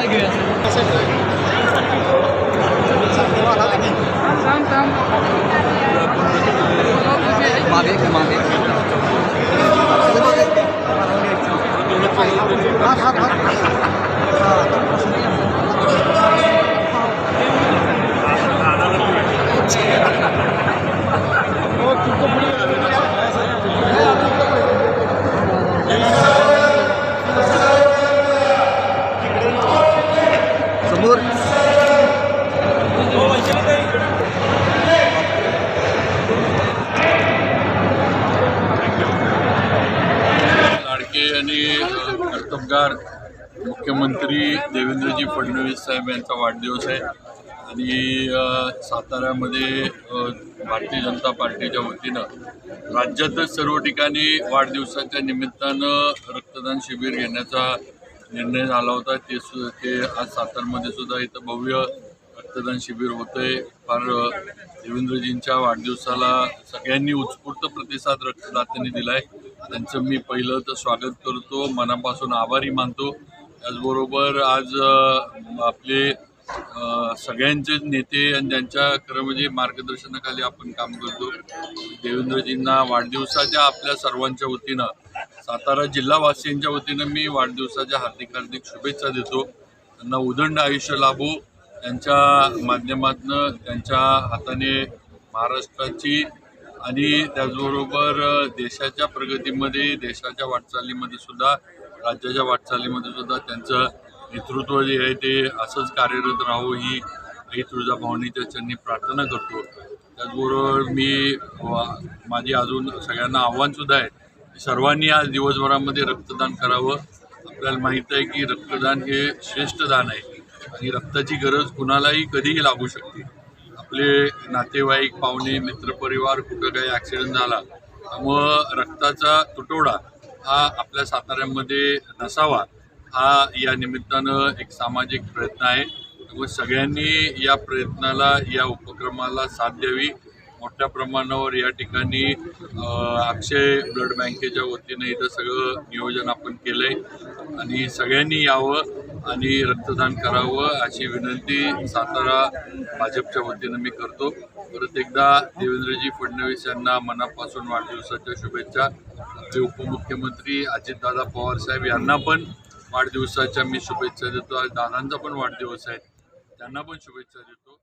कशाला घेऊया. मागे नमस्कार मुख्यमंत्री देवेंद्रजी फडणवीस साहेब यांचा वाढदिवस आहे. आणि साताऱ्यामध्ये भारतीय जनता पार्टीच्या वतीनं राज्यातच सर्व ठिकाणी वाढदिवसाच्या निमित्तानं रक्तदान शिबिर घेण्याचा निर्णय झाला होता. ते सु ते आज सातारमध्ये सुद्धा इथं भव्य रक्तदान शिबिर होतंय. फार देवेंद्रजींच्या वाढदिवसाला सगळ्यांनी उत्स्फूर्त प्रतिसाद रक्तदात्यांनी दिलाय. त्यांचं मी पहिलं तर स्वागत करतो. मनापासून आभारी मानतो. त्याचबरोबर आज आपले सगळ्यांचे नेते आणि त्यांच्या खरं म्हणजे मार्गदर्शनाखाली आपण काम करतो. देवेंद्रजींना वाढदिवसाच्या आपल्या सर्वांच्या वतीनं सातारा जिल्हावासियांच्या वतीनं मी वाढदिवसाच्या हार्दिक हार्दिक शुभेच्छा देतो. त्यांना उदंड आयुष्य लाभो. त्यांच्या माध्यमातनं त्यांच्या हाताने महाराष्ट्राची आणि त्याचबरोबर देशाच्या प्रगतीमध्ये देशाच्या वाटचालीमध्ये सुद्धा राज्याच्या वाटचालीमध्ये सुद्धा त्यांचं नेतृत्व जे आहे ते असंच कार्यरत राहावं ही आई तुळजाभवानीच्या चरणी प्रार्थना करतो. त्याचबरोबर मी वा- माझी अजून सगळ्यांना आव्हानसुद्धा आहे सर्वांनी आज दिवसभरामध्ये रक्तदान करावं. आपल्याला माहीत आहे की रक्तदान हे श्रेष्ठ दान आहे. आणि रक्ताची गरज कुणालाही कधीही लागू शकते. आपले नातेवाईक पाहुणे मित्रपरिवार कुठं काही ॲक्सिडेंट झाला त्यामुळं रक्ताचा तुटवडा हा आपल्या साताऱ्यामध्ये नसावा हा या निमित्तानं एक सामाजिक प्रयत्न आहे. त्यामुळे सगळ्यांनी या प्रयत्नाला या उपक्रमाला साथ द्यावी. मोठ्या प्रमाणावर या ठिकाणी अक्षय ब्लड बँकेच्या वतीनं इथं सगळं नियोजन आपण केलं आहे आणि सगळ्यांनी यावं. आणि रक्तदान करावं अशी विनंती सातारा भाजपच्या वतीनं मी करतो. परत एकदा देवेंद्रजी फडणवीस यांना मनापासून वाढदिवसाच्या शुभेच्छा. आपले उपमुख्यमंत्री अजितदादा पवार साहेब यांना पण वाढदिवसाच्या मी शुभेच्छा देतो. आज दादांचा पण वाढदिवस आहे. त्यांना पण शुभेच्छा देतो.